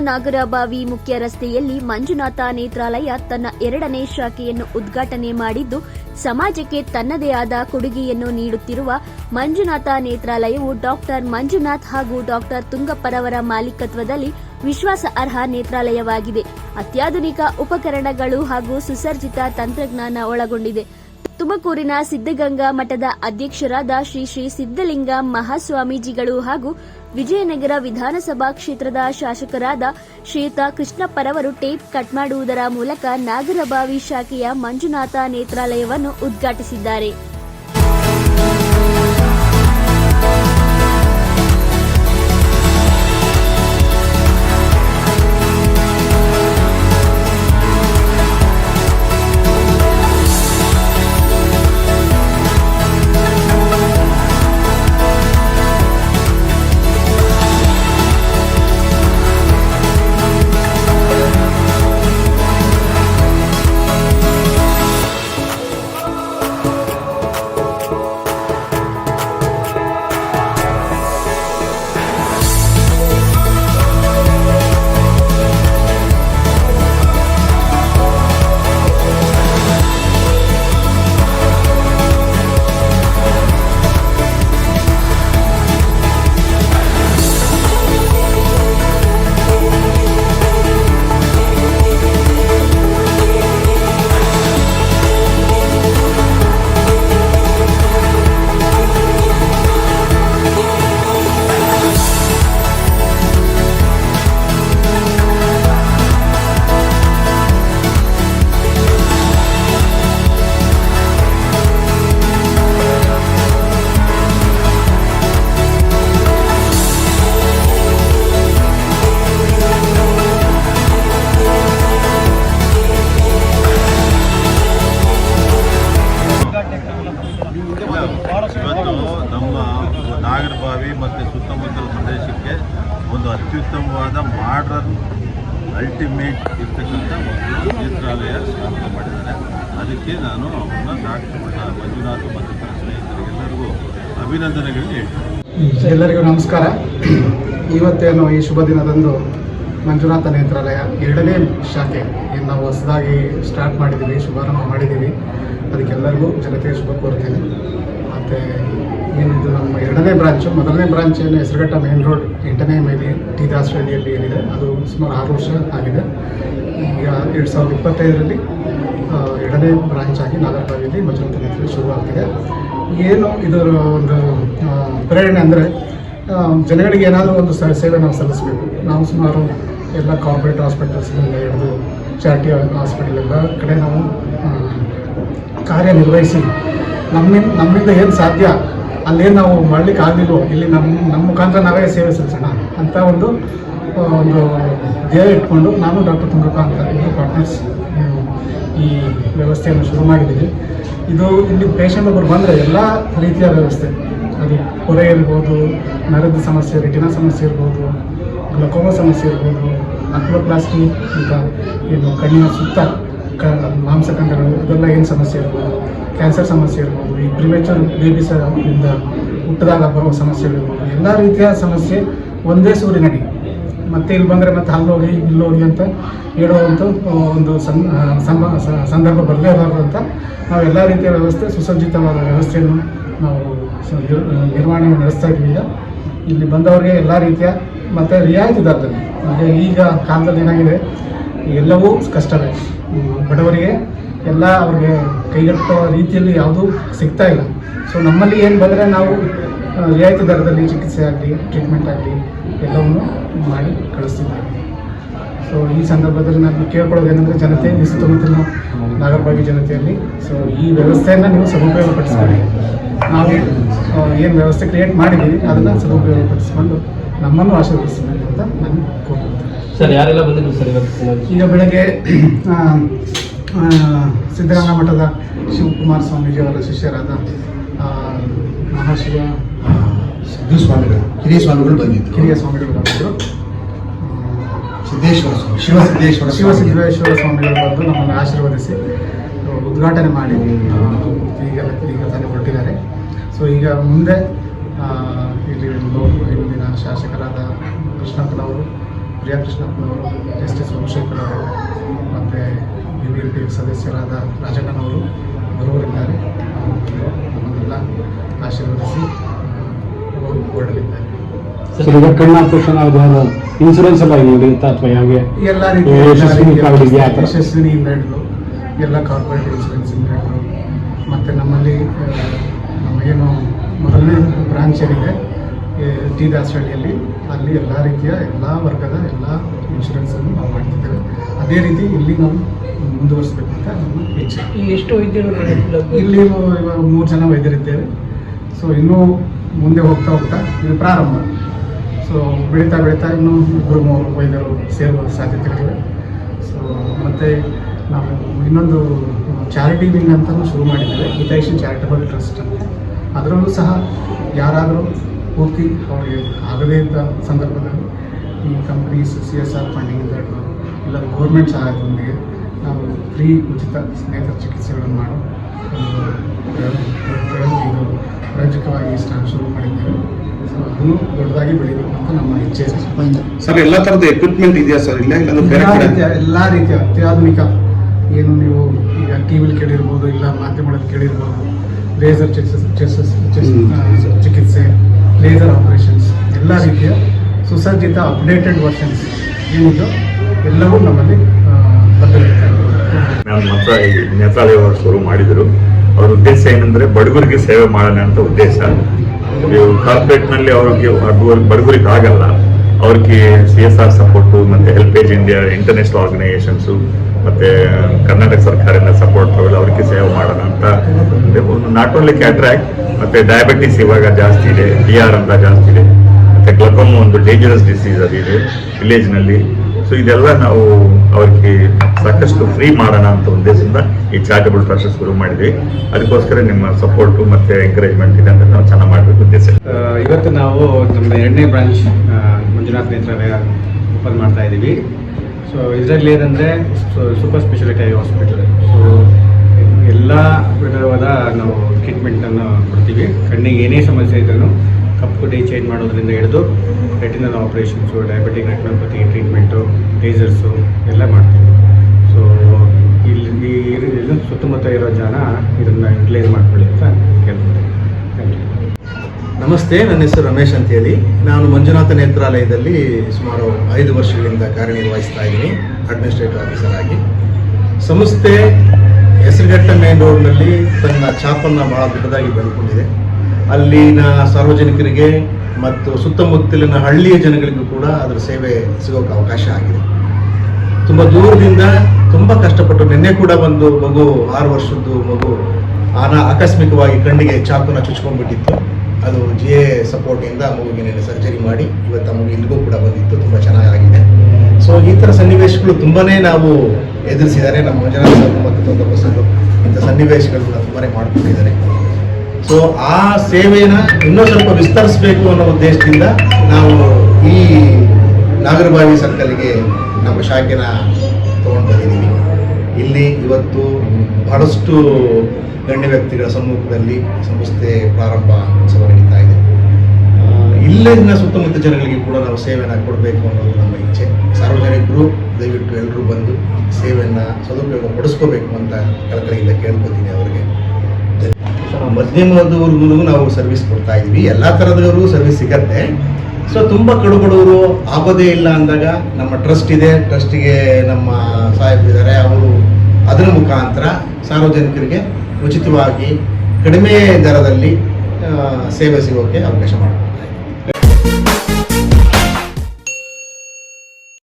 ನಾಗರಬಾವಿ ಮುಖ್ಯ ರಸ್ತೆಯಲ್ಲಿ ಮಂಜುನಾಥ ನೇತ್ರಾಲಯ ತನ್ನ ಎರಡನೇ ಶಾಖೆಯನ್ನು ಉದ್ಘಾಟನೆ ಮಾಡಿದ್ದು, ಸಮಾಜಕ್ಕೆ ತನ್ನದೇ ಆದ ಕೊಡುಗೆಯನ್ನು ನೀಡುತ್ತಿರುವ ಮಂಜುನಾಥ ನೇತ್ರಾಲಯವು ಡಾಕ್ಟರ್ ಮಂಜುನಾಥ್ ಹಾಗೂ ಡಾಕ್ಟರ್ ತುಂಗಪ್ಪರವರ ಮಾಲೀಕತ್ವದಲ್ಲಿ ವಿಶ್ವಾಸಾರ್ಹ ನೇತ್ರಾಲಯವಾಗಿದೆ ಅತ್ಯಾಧುನಿಕ ಉಪಕರಣಗಳು ಹಾಗೂ ಸುಸರ್ಜಿತ ತಂತ್ರಜ್ಞಾನ ಒಳಗೊಂಡಿದೆ. ತುಮಕೂರಿನ ಸಿದ್ದಗಂಗಾ ಮಠದ ಅಧ್ಯಕ್ಷರಾದ ಶ್ರೀ ಶ್ರೀ ಸಿದ್ದಲಿಂಗ ಮಹಾಸ್ವಾಮೀಜಿಗಳು ಹಾಗೂ ವಿಜಯನಗರ ವಿಧಾನಸಭಾ ಕ್ಷೇತ್ರದ ಶಾಸಕರಾದ ಶ್ರೀಯುತ ಕೃಷ್ಣಪ್ಪರವರು ಟೇಪ್ ಕಟ್ ಮಾಡುವುದರ ಮೂಲಕ ನಾಗರಬಾವಿ ಶಾಖೆಯ ಮಂಜುನಾಥ ನೇತ್ರಾಲಯವನ್ನು ಉದ್ಘಾಟಿಸಿದ್ದಾರೆ. ಅತ್ಯುತ್ತಮವಾದ ಮಾಡ್ರನ್ ಅಲ್ಟಿಮೇಟ್ ಇರ್ತಕ್ಕಂಥ ಒಂದು ನೇತ್ರಾಲಯ ಸ್ಥಾಪನೆ ಮಾಡಿದ್ದಾರೆ. ಅದಕ್ಕೆ ನಾನು ಅವ್ರನ್ನ ಡಾಕ್ಟರ್ ಮಂಜುನಾಥ್ ಮತ್ತು ತನ್ನ ಸ್ನೇಹಿತರಿಗೆಲ್ಲರಿಗೂ ಅಭಿನಂದನೆಗಳನ್ನ ಹೇಳ್ತೀನಿ. ಎಲ್ಲರಿಗೂ ನಮಸ್ಕಾರ. ಇವತ್ತೇನು ಈ ಶುಭ ದಿನದಂದು ಮಂಜುನಾಥ ನೇತ್ರಾಲಯ ಎರಡನೇ ಶಾಖೆ ಏನು ನಾವು ಹೊಸದಾಗಿ ಸ್ಟಾರ್ಟ್ ಮಾಡಿದ್ದೀವಿ ಶುಭಾರಂಭ ಮಾಡಿದ್ದೀವಿ ಅದಕ್ಕೆಲ್ಲರಿಗೂ ಜನತೆಯ ಶುಭ ಕೋರ್ತೇನೆ ಮತ್ತು ಏನಿದು ನಮ್ಮ ಎರಡನೇ ಬ್ರಾಂಚು ಮೊದಲನೇ ಬ್ರಾಂಚ್ ಏನು ಹೆಸರುಘಟ್ಟ ಮೇನ್ ರೋಡ್ ಎಂಟನೇ ಮೈಲಿ ಟಿ ದಾಸರಳ್ಳಿಯಲ್ಲಿ ಏನಿದೆ, ಅದು ಸುಮಾರು ಆರು ವರ್ಷ ಆಗಿದೆ. ಈಗ ಎರಡು ಸಾವಿರದ ಇಪ್ಪತ್ತೈದರಲ್ಲಿ ಎರಡನೇ ಬ್ರಾಂಚ್ ಆಗಿ ನಾಗರಬಾವಿಯಲ್ಲಿ ಮಂಜುನಾಥ ಶುರುವಾಗ್ತಿದೆ. ಏನು ಇದರ ಒಂದು ಪ್ರೇರಣೆ ಅಂದರೆ ಜನಗಳಿಗೆ ಏನಾದರೂ ಒಂದು ಸ, ಸೇವೆ ನಾವು ಸಲ್ಲಿಸಬೇಕು. ನಾವು ಸುಮಾರು ಎಲ್ಲ ಕಾರ್ಪೊರೇಟ್ ಹಾಸ್ಪಿಟಲ್ಸ್ಗಳಿಂದ ಹಿಡಿದು ಚಾರಿಟಿ ಹಾಸ್ಪಿಟಲ್ ಎಲ್ಲ ಕಡೆ ನಾವು ಕಾರ್ಯ ಕಾರ್ಯನಿರ್ವಹಿಸಿ ನಮ್ಮಿಂದ ನಮ್ಮಿಂದ ಏನು ಸಾಧ್ಯ? ಅಲ್ಲೇನು ನಾವು ಮಾಡ್ಲಿಕ್ಕೆ ಆಗಲಿಲ್ವೋ? ಇಲ್ಲಿ ನಮ್ಮ ನಮ್ಮ ಮುಖಾಂತರ ನಾವೇ ಸೇವೆ ಸಲ್ಲಿಸೋಣ ಅಂತ ಒಂದು ಒಂದು ಧ್ಯೇಯ ಇಟ್ಕೊಂಡು ನಾನು ಡಾಕ್ಟರ್ ತುಂಗಪ್ಪ ಅಂತ ಇಬ್ಬರು ಪಾರ್ಟ್ನರ್ಸ್ ಈ ವ್ಯವಸ್ಥೆಯನ್ನು ಶುರು ಮಾಡಿದ್ದೀವಿ. ಇದು ಇಲ್ಲಿ ಪೇಷಂಟ್ ಒಬ್ಬರು ಬಂದರೆ ಎಲ್ಲ ರೀತಿಯ ವ್ಯವಸ್ಥೆ. ಅದು ಹೊರೆ ಇರ್ಬೋದು ನರದ ಸಮಸ್ಯೆ ರೆಟಿನ ಸಮಸ್ಯೆ ಇರ್ಬೋದು ಗ್ಲಕೋಮಾ ಸಮಸ್ಯೆ ಇರ್ಬೋದು ಅಕ್ಲೋಪ್ಲಾಸ್ಟಿ ಅಂತ ಏನು ಕಣ್ಣಿನ ಸುತ್ತ ಕ ಮಾಂಸಖಂಡಗಳು ಅದೆಲ್ಲ ಏನು ಸಮಸ್ಯೆ ಇರ್ಬೋದು? ಕ್ಯಾನ್ಸರ್ ಸಮಸ್ಯೆ ಇರ್ಬೋದು, ಈ ಪ್ರಿಮೇಚರ್ ಬೇಬೀಸ್ ಇಂದ ಹುಟ್ಟಿದಾಗ ಬರುವ ಸಮಸ್ಯೆಗಳಿರ್ಬೋದು ಎಲ್ಲ ರೀತಿಯ ಸಮಸ್ಯೆ ಒಂದೇ ಸೂರಿನಡಿ. ಮತ್ತೆ ಇಲ್ಲಿ ಬಂದರೆ ಮತ್ತೆ ಅಲ್ಲೋಗಿ, ಇಲ್ಲೋಗಿ ಅಂತ ಹೇಳುವಂಥ ಒಂದು ಸಂದರ್ಭ ಬರಲೇ ಅಂತ ನಾವು ಎಲ್ಲ ರೀತಿಯ ವ್ಯವಸ್ಥೆ, ಸುಸಜ್ಜಿತವಾದ ವ್ಯವಸ್ಥೆಯನ್ನು ನಾವು ನಿರ್ವಹಣೆ ನಡೆಸ್ತಾ ಇದ್ದೀವಿ ಇಲ್ಲಿ ಬಂದವರಿಗೆ ಎಲ್ಲ ರೀತಿಯ ಮತ್ತು ರಿಯಾಯಿತಿ ದರದಲ್ಲಿ. ಈಗ ಕಾಲದಲ್ಲಿ ಏನಾಗಿದೆ? ಎಲ್ಲವೂ ಕಷ್ಟವೇ ಬಡವರಿಗೆ ಎಲ್ಲ ಅವ್ರಿಗೆ ಕೈಗೆಟ್ಟುವ ರೀತಿಯಲ್ಲಿ ಯಾವುದೂ ಸಿಗ್ತಾ ಇಲ್ಲ. ಸೊ ನಮ್ಮಲ್ಲಿ ಏನು ಬಂದರೆ ನಾವು ರಿಯಾಯಿತಿ ದರದಲ್ಲಿ ಚಿಕಿತ್ಸೆ ಆಗಲಿ ಟ್ರೀಟ್ಮೆಂಟ್ ಆಗಲಿ ಎಲ್ಲವನ್ನು ಮಾಡಿ ಕಳಿಸ್ತಿದ್ದೇವೆ ಸೊ ಈ ಸಂದರ್ಭದಲ್ಲಿ ನಾನು ಕೇಳ್ಕೊಳ್ಳೋದು ಏನಂದರೆ ಜನತೆ, ಈ ಸುತ್ತಮುತ್ತಲಿನ ನಾಗರಬಾವಿ ಜನತೆಯಲ್ಲಿ ಸೊ ಈ ವ್ಯವಸ್ಥೆಯನ್ನು ನೀವು ಸದುಪಯೋಗಪಡಿಸ್ಕೊಳ್ಳಿ. ನಾವು ಏನು ವ್ಯವಸ್ಥೆ ಕ್ರಿಯೇಟ್ ಮಾಡಿದ್ದೀವಿ, ಅದನ್ನು ಸದುಪಯೋಗಪಡಿಸ್ಕೊಂಡು ನಮ್ಮನ್ನು ಆಶೀರ್ವದಿಸಬೇಕು ಅಂತ ನಾನು ಸರ್ ಯಾರೆಲ್ಲ ಬಂದಿದ್ರು ಸರ್ ಇವತ್ತು ಈಗ ಬೆಳಗ್ಗೆ ಸಿದ್ದರಾಮ ಮಠದ ಶಿವಕುಮಾರ ಸ್ವಾಮೀಜಿಯವರ ಶಿಷ್ಯರಾದ ಆ, ಮಹಾಶಿವ ಸಿದ್ದು ಸ್ವಾಮಿಗಳು ಹಿರಿಯ ಸ್ವಾಮಿಗಳು ಬಂದಿದ್ದರು ಕಿರಿಯ ಸ್ವಾಮಿಗಳು ಬಂದಿದ್ದರು ಸಿದ್ದೇಶ್ವರ ಸ್ವಾಮಿ ಶಿವ ಸಿದ್ದೇಶ್ವರ ಶಿವ ಸಿದ್ದೇಶ್ವರ ಸ್ವಾಮಿಗಳು ಬಂದು ನಮ್ಮನ್ನು ಆಶೀರ್ವದಿಸಿ ಉದ್ಘಾಟನೆ ಮಾಡಿ ಈಗ ಈಗ ತಾನೇ ಹೊರಟಿದ್ದಾರೆ. ಸೊ ಈಗ ಮುಂದೆ ಇಲ್ಲಿ ಇಲ್ಲಿನ ಶಾಸಕರಾದ ಕೃಷ್ಣಪ್ಪನವರು ಪ್ರಿಯಾಕೃಷ್ಣಪ್ಪನವರು ಜಸ್ಟಿಸ್ ಸೋಮಶೇಖರ್ ಅವರು ಮತ್ತು ಬಿ ಬಿ ಎಂ ಪಿ ಸದಸ್ಯರಾದ ರಾಜಣ್ಣನವರು ಬರುವರಿದ್ದಾರೆ ಅವರು ನಮ್ಮನ್ನೆಲ್ಲ ಆಶೀರ್ವದಿಸಿ ಅವರು ಹೊರಡಲಿದ್ದಾರೆ ಇನ್ಸೂರೆನ್ಸ್ ಎಲ್ಲ ಅಥವಾ ಹೇಗೆ? ಎಲ್ಲ ರೀತಿಯ ಯಶಸ್ವಿನಿಯಿಂದ ಹಿಡಿದು ಎಲ್ಲ ಕಾರ್ಪೊರೇಟ್ ಇನ್ಸೂರೆನ್ಸಿಂದ ಹಿಡಿದು ಮತ್ತು ನಮ್ಮಲ್ಲಿ ನಮಗೇನು ನಮ್ಮ ಏನು ಮೊದಲನೇ ಬ್ರಾಂಚ್ ಏನಿದೆ ಟಿ ದಾಸಹಳ್ಳಿಯಲ್ಲಿ ಅಲ್ಲಿ ಎಲ್ಲ ರೀತಿಯ ಎಲ್ಲ ವರ್ಗದ ಎಲ್ಲ ಇನ್ಶೂರೆನ್ಸನ್ನು ನಾವು ಮಾಡ್ತಿದ್ದೇವೆ. ಅದೇ ರೀತಿ ಇಲ್ಲಿ ನಾವು ಮುಂದುವರಿಸಬೇಕು ಅಂತ ನಮ್ಮ ಇಚ್ಛೆ. ಎಷ್ಟು ವೈದ್ಯರು ಇಲ್ಲಿ ಇವಾಗ ಮೂರು ಜನ ವೈದ್ಯರಿದ್ದೇವೆ. ಸೊ ಇನ್ನೂ ಮುಂದೆ ಹೋಗ್ತಾ ಹೋಗ್ತಾ ಇದು ಪ್ರಾರಂಭ. ಸೊ ಬೆಳೀತಾ ಬೆಳೀತಾ ಇನ್ನೂ ಇಬ್ಬರು ಮೂರು ವೈದ್ಯರು ಸೇರುವ ಸಾಧ್ಯತೆಗಳಿವೆ. ಸೊ ಮತ್ತು ನಾವು ಇನ್ನೊಂದು ಚಾರಿಟಿ ವಿಂಗ್ ಅಂತಲೂ ಶುರು ಮಾಡಿದ್ದೇವೆ. ಹಿತೈಷಿ ಚಾರಿಟಬಲ್ ಟ್ರಸ್ಟ್ ಅಂತ. ಅದರಲ್ಲೂ ಸಹ ಯಾರಾದರೂ ಪೂರ್ತಿ ಅವರಿಗೆ ಆಗದೇ ಇದ್ದ ಸಂದರ್ಭದಲ್ಲಿ ಈ companies C S R funding ಹಿಡಿದು ಇಲ್ಲ ಗೌರ್ಮೆಂಟ್ ಸಹಾಯದೊಂದಿಗೆ ನಾವು ಫ್ರೀ ಉಚಿತ ಸ್ನೇಹಿತರ ಚಿಕಿತ್ಸೆಗಳನ್ನು ಮಾಡೋ ಇದು ಪ್ರಾಯೋಜಿಕವಾಗಿ ಸ್ಟಾರ್ಟ್ ಶುರು ಮಾಡಿದ್ದೇವೆ. ಸೊ ಅದನ್ನು ದೊಡ್ಡದಾಗಿ ಬೆಳಿಬೇಕು ಅಂತ ನಮ್ಮ ಇಚ್ಛೆ. ಸರ್ ಎಲ್ಲ ಥರದ ಎಕ್ವಿಪ್ಮೆಂಟ್ ಇದೆಯಾ ಸರ್? ಇಲ್ಲ ಇಲ್ಲ ಬೇರೆ ರೀತಿಯ ಎಲ್ಲ ರೀತಿಯ ಅತ್ಯಾಧುನಿಕ ಏನು ನೀವು ಈಗ ಟಿ ವಿಲಿ ಕೇಳಿರ್ಬೋದು ಇಲ್ಲ ಮಾಧ್ಯಮಗಳಲ್ಲಿ ಕೇಳಿರ್ಬೋದು ಲೇಸರ್ ಚಿಕಿತ್ಸೆ. ಲೇಸರ್ ಆಪರೇಷನ್ಸ್ ಎಲ್ಲ ರೀತಿಯ ಸುಸಜ್ಜಿತ ಅಪ್ಡೇಟೆಡ್ ವರ್ಷನ್ಸ್ ಇವುದು ಎಲ್ಲವೂ ನಮ್ಮಲ್ಲಿ ಮಾತ್ರ ಈ ಶುರು ಮಾಡಿದರು. ಅವ್ರ ಉದ್ದೇಶ ಏನಂದ್ರೆ ಬಡವರಿಗೆ ಸೇವೆ ಮಾಡೋಣ ಅಂತ ಉದ್ದೇಶ. ನೀವು ಕಾರ್ಪೊರೇಟ್ನಲ್ಲಿ ಅವ್ರಿಗೆ ಬಡವರಿಗೆ ಆಗಲ್ಲ. ಅವ್ರಿಗೆ ಸಿ ಎಸ್ ಆರ್ ಸಪೋರ್ಟು ಮತ್ತೆ ಹೆಲ್ಪೇಜ್ ಇಂಡಿಯಾ ಇಂಟರ್ನ್ಯಾಷನಲ್ ಆರ್ಗನೈಸೇಷನ್ಸ್ ಮತ್ತೆ ಕರ್ನಾಟಕ ಸರ್ಕಾರದಿಂದ ಸಪೋರ್ಟ್ ತಗೊಳ್ಳಿ, ಅವ್ರಿಗೆ ಸೇವೆ ಮಾಡೋಣ ಅಂತ. ನಾಟ್ ಓನ್ಲಿ ಕ್ಯಾಟ್ರಾಕ್ಟ್ ಮತ್ತೆ ಡಯಾಬಿಟಿಸ್ ಇವಾಗ ಜಾಸ್ತಿ ಇದೆ ಡಿ ಆರ್ ಅಂತ ಜಾಸ್ತಿ ಇದೆ, ಮತ್ತೆ ಗ್ಲಕೋಮ್ ಒಂದು ಡೇಂಜರಸ್ ಡಿಸೀಸ್ ಅದಿದೆ ವಿಲೇಜ್ನಲ್ಲಿ. ಸೊ ಇದೆಲ್ಲ ನಾವು ಅವ್ರಿಗೆ ಸಾಕಷ್ಟು ಫ್ರೀ ಮಾಡೋಣ ಅಂತ ಉದ್ದೇಶದಿಂದ ಈ ಚಾರಿಟಬಲ್ ಟ್ರಸ್ಟ್ ಶುರು ಮಾಡಿದ್ವಿ. ಅದಕ್ಕೋಸ್ಕರ ನಿಮ್ಮ ಸಪೋರ್ಟು ಮತ್ತೆ ಎಂಕರೇಜ್ಮೆಂಟ್ ಇದೆ ಅಂತ ನಾವು ಚೆನ್ನಾಗಿ ಮಾಡಬೇಕು ಉದ್ದೇಶ. ಇವತ್ತು ನಾವು ನಮ್ಮ ಎರಡನೇ ಬ್ರಾಂಚ್ ಮಂಜುನಾಥ್ ನೇತ್ರಾಲಯ ಓಪನ್ ಮಾಡ್ತಾ ಇದ್ದೀವಿ. ಸೊ ಇದರಲ್ಲಿ ಏನಂದರೆ ಸೂಪರ್ ಸ್ಪೆಷಾಲಿಟಿ ಹಾಸ್ಪಿಟಲ್ ಸೊ ಎಲ್ಲ ವಿಧವಾದ ನಾವು ಟ್ರೀಟ್ಮೆಂಟನ್ನು ಕೊಡ್ತೀವಿ. ಕಣ್ಣಿಗೆ ಏನೇ ಸಮಸ್ಯೆ ಇದ್ದರೂ ಕಪ್ಪು ಡೇ ಚೇಂಜ್ ಮಾಡೋದ್ರಿಂದ ಹಿಡಿದು retinal operations diabetic retinopathy treatment lasers ಎಲ್ಲ ಮಾಡ್ತೀವಿ. ಸೊ ಇಲ್ಲಿ ಇಲ್ಲಿ ಸುತ್ತಮುತ್ತ ಇರೋ ಜನ ಇದನ್ನು ಯುಟಿಲೈಸ್ ಮಾಡ್ಕೊಳ್ಳಿ ಅಂತ ಕೇಳ್ತೀನಿ ನಮಸ್ತೆ, ನನ್ನ ಹೆಸರು ರಮೇಶ್ ಅಂತ ಹೇಳಿ ನಾನು ಮಂಜುನಾಥ ನೇತ್ರಾಲಯದಲ್ಲಿ ಸುಮಾರು ಐದು ವರ್ಷಗಳಿಂದ ಕಾರ್ಯನಿರ್ವಹಿಸ್ತಾ ಇದ್ದೀನಿ ಅಡ್ಮಿನಿಸ್ಟ್ರೇಟಿವ್ ಆಫೀಸರ್ ಆಗಿ. ಸಂಸ್ಥೆ ಹೆಸರುಘಟ್ಟ ಮೇನ್ ರೋಡ್ನಲ್ಲಿ ತನ್ನ ಛಾಪನ್ನು ಬಹಳ ದೊಡ್ಡದಾಗಿ ಬೆಳ್ಕೊಂಡಿದೆ ಅಲ್ಲಿನ ಸಾರ್ವಜನಿಕರಿಗೆ ಮತ್ತು ಸುತ್ತಮುತ್ತಲಿನ ಹಳ್ಳಿಯ ಜನಗಳಿಗೂ ಕೂಡ ಅದರ ಸೇವೆ ಸಿಗೋಕೆ ಅವಕಾಶ ಆಗಿದೆ. ತುಂಬ ದೂರದಿಂದ ತುಂಬ ಕಷ್ಟಪಟ್ಟು ನಿನ್ನೆ ಕೂಡ ಒಂದು ಮಗು ಆರು ವರ್ಷದ್ದು ಮಗು ಆನ ಆಕಸ್ಮಿಕವಾಗಿ ಕಣ್ಣಿಗೆ ಚಾಕುನ ಚುಚ್ಕೊಂಡ್ಬಿಟ್ಟಿತ್ತು. ಅದು ಜಿ ಎ ಸಪೋರ್ಟಿಂದ ಮಗುವಿಗೆ ನಿನ್ನೆ ಸರ್ಜರಿ ಮಾಡಿ ಇವತ್ತು ಮಗು ಇಲ್ಲಿಗೂ ಕೂಡ ಬಂದಿತ್ತು. ತುಂಬ ಚೆನ್ನಾಗಿದೆ ಸೊ ಈ ಥರ ಸನ್ನಿವೇಶಗಳು ತುಂಬಾ ನಾವು ಎದುರಿಸಿದ್ದಾರೆ. ನಮ್ಮ ಮಂಜುನಾಥ ಸರ್ ಮತ್ತು ತೊಂದರೆ ಸರ್ ಇಂಥ ಕೂಡ ತುಂಬಾನೇ ಮಾಡ್ಕೊಂಡಿದ್ದಾರೆ ಸೊ ಆ ಸೇವೆನ ಇನ್ನೂ ಸ್ವಲ್ಪ ವಿಸ್ತರಿಸಬೇಕು ಅನ್ನೋ ಉದ್ದೇಶದಿಂದ ನಾವು ಈ ನಾಗರಬಾವಿ ಸರ್ಕಲ್ಗೆ ನಮ್ಮ ಶಾಖೆನ ತಗೊಂಡು ಬಂದಿದ್ದೀವಿ. ಇಲ್ಲಿ ಇವತ್ತು ಬಹಳಷ್ಟು ಗಣ್ಯ ವ್ಯಕ್ತಿಗಳ ಸಮ್ಮುಖದಲ್ಲಿ ಸಂಸ್ಥೆ ಪ್ರಾರಂಭ ಉತ್ಸವ ನಡೀತಾ ಇದೆ. ಇಲ್ಲಿನ ಸುತ್ತಮುತ್ತ ಜನಗಳಿಗೆ ಕೂಡ ನಾವು ಸೇವೆಯನ್ನು ಕೊಡಬೇಕು ಅನ್ನೋದು ನಮ್ಮ ಇಚ್ಛೆ. ಸಾರ್ವಜನಿಕರು ದಯವಿಟ್ಟು ಎಲ್ಲರೂ ಸೇವೆಯನ್ನು ಸದುಪಯೋಗ ಪಡಿಸ್ಕೋಬೇಕು ಅಂತ ಕಳಕಳಿಯಿಂದ ಕೇಳ್ಕೊತೀನಿ ಅವರಿಗೆ. ಮಧ್ಯಮದವ್ರಿಗೂ ನಾವು ಸರ್ವಿಸ್ ಕೊಡ್ತಾ ಇದ್ವಿ ಎಲ್ಲ ಥರದವರು ಸರ್ವಿಸ್ ಸಿಗತ್ತೆ. ಸೊ ತುಂಬ ಕಡುಬಡವರು ಆಗೋದೇ ಇಲ್ಲ ಅಂದಾಗ ನಮ್ಮ ಟ್ರಸ್ಟ್ ಇದೆ. ಟ್ರಸ್ಟಿಗೆ ನಮ್ಮ ಸಾಹೇಬರಿದ್ದಾರೆ ಅವರು ಅದರ ಮುಖಾಂತರ ಸಾರ್ವಜನಿಕರಿಗೆ ಉಚಿತವಾಗಿ ಕಡಿಮೆ ದರದಲ್ಲಿ ಸೇವೆ ಸಿಗೋಕ್ಕೆ ಅವಕಾಶ ಮಾಡಿಕೊಡ್ತಾ